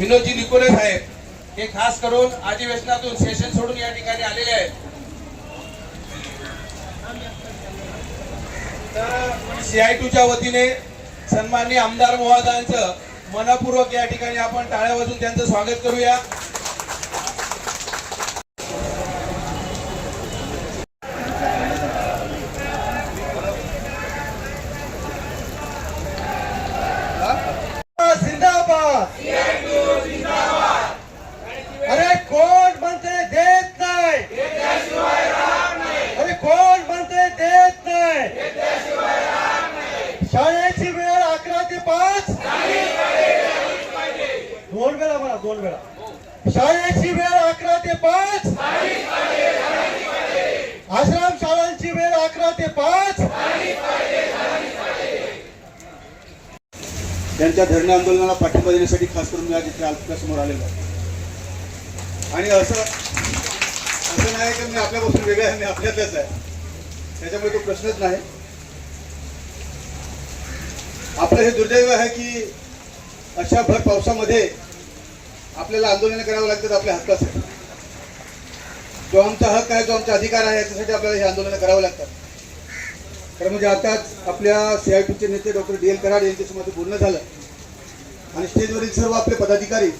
विनोदजी Nikolay साहेब हे खास करून अधिवेशनातून सेशन सोडून या ठिकाणी आलेले आहेत. तर सीआय टूच्या वतीने सन्माननीय आमदार महोदयांचं मनपूर्वक या ठिकाणी आपण टाळ्या वाजून त्यांचं स्वागत करूया. शाळेची वेळ अकरा ते पाच. दोन वेळा म्हणा दोन वेळा. शाळेची वेळ अकरा ते पाच. आश्रम शाळांची वेळ अकरा ते पाच. त्यांच्या धरणे आंदोलनाला पाठिंबा देण्यासाठी खास करून मी आज इथे आपल्यासमोर आलेलो आहे. आणि असं असं नाही की मी आपल्यापासून वेगळं आहे मी आपल्यातच आहे. त्याच्यामुळे तो प्रश्नच नाही. आपलं हे दुर्दैव आहे की अशा भर पावसामध्ये आपल्याला आंदोलन करावं लागतात आपल्या हक्कासाठी. जो आमचा हक्क आहे जो आमचा अधिकार आहे याच्यासाठी आपल्याला हे आंदोलन करावं लागतात. खरं म्हणजे आताच आपल्या सी आय पीचे नेते डॉक्टर डी एल कराड यांच्यासोबत बोलणं झालं. आणि स्टेजवरील सर्व आपले पदाधिकारी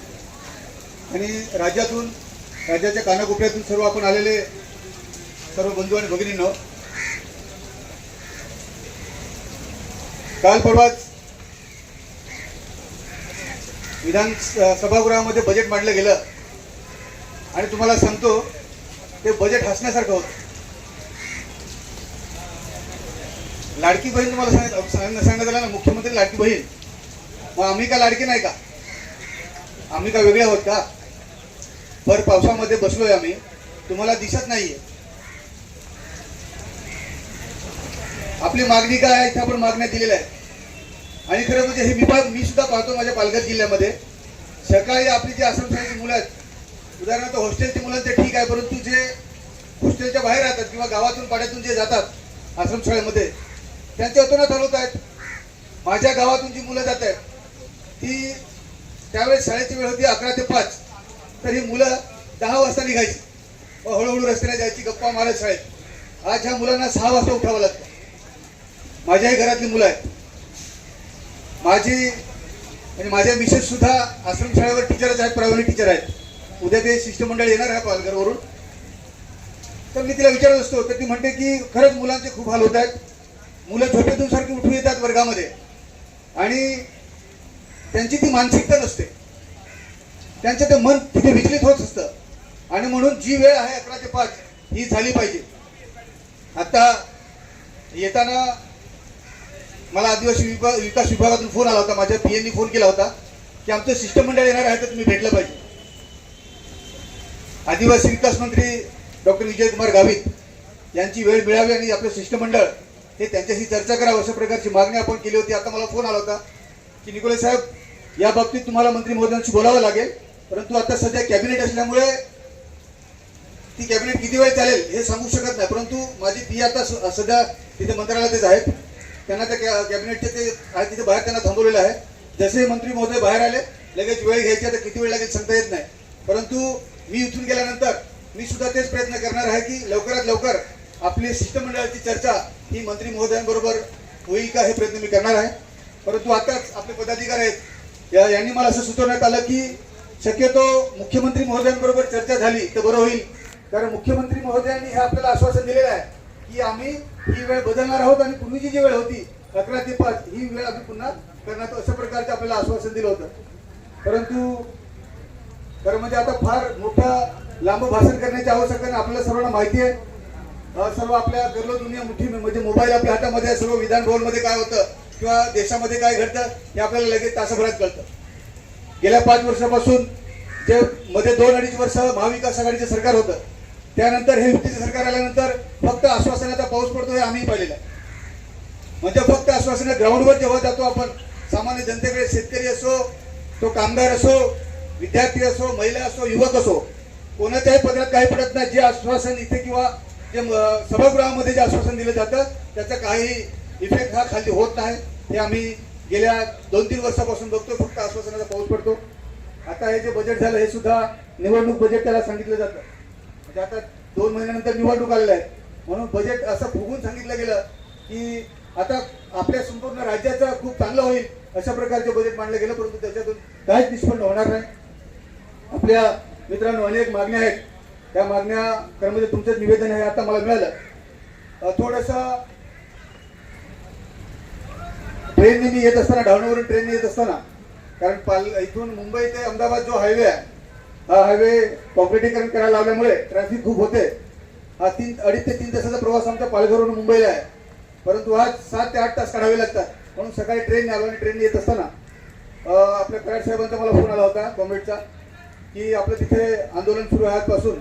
आणि राज्यातून राज्याच्या कानाकोपऱ्यातून सर्व आपण आलेले सर्व बंधू आणि भगिनींनो काल परवाच विधान सभागृहामध्ये बजेट मांडलं गेलं. आणि तुम्हाला सांगतो ते बजेट हसण्यासारखं होतं. लाडकी बहीण तुम्हाला सांगित सांग- सांगण्यात आलं ना मुख्यमंत्री लाडकी बहीण. मग आम्ही का लाडकी नाही का? आम्ही का वेगळे आहोत का? भर पावसामध्ये बसलोय आम्ही. तुम्हाला दिसत नाहीये. आपली मागणी काय आहे इथे आपण मागण्या दिलेल्या आहेत. आणि खरं म्हणजे हे विभाग मी सुद्धा पाहतो माझ्या पालघर जिल्ह्यामध्ये. सकाळी आपली जी आश्रमशाळेची मुलं आहेत उदाहरणार्थ हॉस्टेलची मुलं ते ठीक आहे परंतु जे हॉस्टेलच्या बाहेर राहतात किंवा गावातून पाड्यातून जे जातात आश्रमशाळेमध्ये त्यांचे अतोनात चालवत आहेत. माझ्या गावातून जी मुलं जात आहेत ती त्यावेळेस शाळेची वेळ होती अकरा ते पाच. तर ही मुलं दहा वाजता निघायची. व हळूहळू रस्त्याने जायची गप्पा मारत शाळेत. आज ह्या मुलांना सहा वाजता उठावं लागतं. माझ्याही घरातली मुलं आहेत. माझी म्हणजे माझ्या मिसेस सुद्धा आश्रमशाळेवर टीचरच आहेत प्रायव्हेट टीचर आहेत. उद्या ते शिष्टमंडळ येणार आहे पालघरवरून. तर मी तिला विचारत असतो तर ती म्हणते की खरंच मुलांचे खूप हाल होत आहेत. मुलं झोपेतून सारखी उठून येतात वर्गामध्ये. आणि त्यांची ती मानसिकता नसते. त्यांचं ते मन तिथे विचलित होत असतं. आणि म्हणून जी वेळ आहे अकरा ते पाच ही झाली पाहिजे. आता येताना मला आदिवासी विभाग विकास विभागातून फोन आला होता माझ्या पी फोन केला होता की आमचं शिष्टमंडळ येणार आहे तर तुम्ही भेटलं पाहिजे. आदिवासी विकास मंत्री डॉक्टर विजयकुमार गावित यांची वेळ मिळावी आणि आपलं शिष्टमंडळ हे त्यांच्याशी चर्चा करावं अशा प्रकारची मागणी आपण केली होती. आता मला फोन आला होता की निकोले साहेब या बाबतीत तुम्हाला मंत्री महोदयांशी बोलावं लागेल परंतु आता सध्या कॅबिनेट असल्यामुळे ती कॅबिनेट किती वेळ चालेल हे सांगू शकत नाही. परंतु माझी पी आता सध्या तिथे मंत्रालयातच आहेत. त्यांना त्या कॅ- कॅबिनेटचे ते आहे तिथे बाहेर त्यांना थांबवलेलं आहे. जसे मंत्री महोदय बाहेर आले लगेच वेळ घ्यायची आहे तर किती वेळ लागेल सांगता येत नाही. परंतु मी इथून गेल्यानंतर मी सुद्धा तेच प्रयत्न करणार आहे की लवकरात लवकर आपली शिष्टमंडळाची चर्चा ही मंत्री महोदयांबरोबर होईल का हे प्रयत्न मी करणार आहे. परंतु आताच आपले पदाधिकारी आहेत. या- यांनी मला असं सुचवण्यात आलं की शक्यतो मुख्यमंत्री महोदयांबरोबर चर्चा झाली तर बरं होईल. कारण मुख्यमंत्री महोदयांनी हे आपल्याला आश्वासन दिलेलं आहे. की आम्ही ही वेळ बदलणार आहोत आणि पूर्वीची जी वेळ होती अकरा ते पाच ही वेळ आम्ही पुन्हा करण्यात अशा प्रकारचं आपल्याला आश्वासन दिलं होतं. परंतु खरं म्हणजे आता फार मोठं लांब भाषण करण्याची आवश्यकता नाही. आपल्याला सर्वांना माहिती आहे. सर्व आपल्या गर्ल दुनिया मुठी म्हणजे मोबाईल आपल्या हातामध्ये आहे. सर्व विधान भवनमध्ये काय होतं किंवा देशामध्ये काय घडतं हे आपल्याला लगेच तासाभरात कळतं. गेल्या पाच वर्षापासून जे मध्ये दोन अडीच वर्ष महाविकास आघाडीचं सरकार होतं त्यानंतर हे युतीचं सरकार आल्यानंतर फक्त आश्वासनाचा पाऊस पडतो हे आम्ही पाहिलेलं आहे. म्हणजे फक्त आश्वासनं ग्राउंडवर जेव्हा जातो आपण सामान्य जनतेकडे शेतकरी असो तो कामगार असो विद्यार्थी असो महिला असो युवक असो कोणाच्याही पदरात काही पडत नाही जे आश्वासन इथे किंवा जे सभागृहामध्ये जे आश्वासन दिलं जातं त्याचा काही इफेक्ट हा खाली होत नाही. हे आम्ही गेल्या दोन तीन वर्षापासून बघतो फक्त आश्वासनाचा पाऊस पडतो. आता हे जे बजेट झालं हे सुद्धा निवडणूक बजेट त्याला सांगितलं जातं. म्हणजे आता दोन महिन्यानंतर निवडणूक आलेल्या आहेत. म्हणून बजेट असं फुगून सांगितलं गेलं की आता आपल्या संपूर्ण राज्याचं खूप चांगलं होईल अशा प्रकारचे बजेट मांडलं गेलं परंतु त्याच्यातून काहीच निष्पन्न होणार नाही. आपल्या मित्रांनो अनेक मागण्या आहेत. त्या मागण्या त्यामध्ये तुमचं निवेदन आहे आता मला मिळालं. थोडंसं ट्रेनने मी येत असताना डावणीवरून ट्रेनने येत असताना कारण पाल इथून मुंबई ते अहमदाबाद जो हायवे आहे हा हायवे कॉन्क्रिटीकरण करायला लावल्यामुळे ट्रॅफिक खूप होते. हा तीन अडीच ते तीन तासाचा प्रवास आमचा पालघरवरून मुंबईला आहे. परंतु आज सात ते आठ तास काढावे लागतात. म्हणून सकाळी ट्रेन आलो आणि ट्रेन येत असताना आपल्या कराड साहेबांचा मला फोन आला होता कॉम्रेडचा की आपलं तिथे आंदोलन सुरू आहे आजपासून.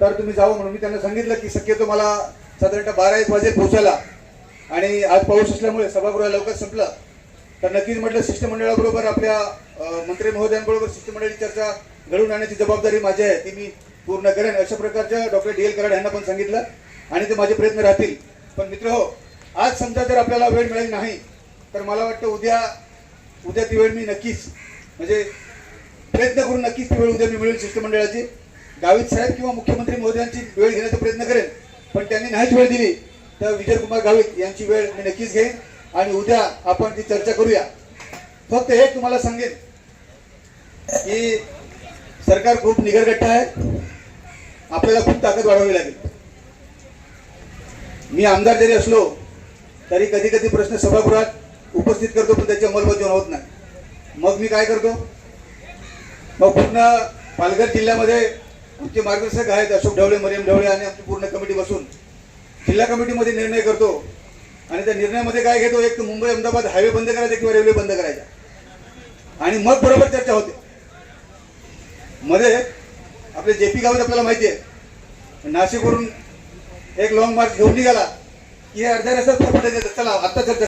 तर तुम्ही जावं म्हणून मी त्यांना सांगितलं की शक्यतो मला साधारणतः बारा एक वाजे पोहोचायला. आणि आज पाऊस असल्यामुळे सभागृह लवकर संपलं. तर नक्कीच म्हटलं शिष्टमंडळाबरोबर आपल्या मंत्री महोदयांबरोबर शिष्टमंडळी चर्चा घडवून आणण्याची जबाबदारी माझी आहे. ती मी पूर्ण करेन. अशा प्रकारच्या डॉक्टर डी एल कराड यांना पण सांगितलं. आणि ते माझे प्रयत्न राहतील. पण मित्र हो आज समजा जर आपल्याला वेळ मिळेल नाही तर मला वाटतं उद्या उद्या ती वेळ मी नक्कीच म्हणजे प्रयत्न करून नक्कीच ती वेळ उद्या मी मिळेल शिष्टमंडळाची. गावित साहेब किंवा मुख्यमंत्री महोदयांची वेळ घेण्याचा प्रयत्न करेन. पण त्यांनी नाहीच वेळ दिली तर विजयकुमार गावित यांची वेळ मी नक्कीच घेईन. आणि उद्या आपण ती चर्चा करूया. फक्त हे तुम्हाला सांगेन की सरकार खूप निगरगट्टा आहे. आपल्याला खूप ताकद वाढवावी लागेल. मी आमदार जरी असलो तरी कधी कधी प्रश्न सभागृहात उपस्थित करतो पण त्याची अंमलबजावणी होत नाही. मग मी काय करतो? मग पूर्ण पालघर जिल्ह्यामध्ये आमचे मार्गदर्शक आहेत अशोक ढवळे मरियम ढवळे आणि आमची पूर्ण कमिटी बसून. जिल्हा कमिटीमध्ये निर्णय करतो. आणि त्या निर्णयामध्ये काय घेतो? एक मुंबई अहमदाबाद हायवे बंद करायचा किंवा रेल्वे बंद करायचा आणि मग बरोबर चर्चा होते. मध्ये आपले जे पी गावात आपल्याला माहिती आहे. नाशिकवरून एक लॉंग मार्च घेऊन निघाला की अर्ध्या रस्त्यात चला आता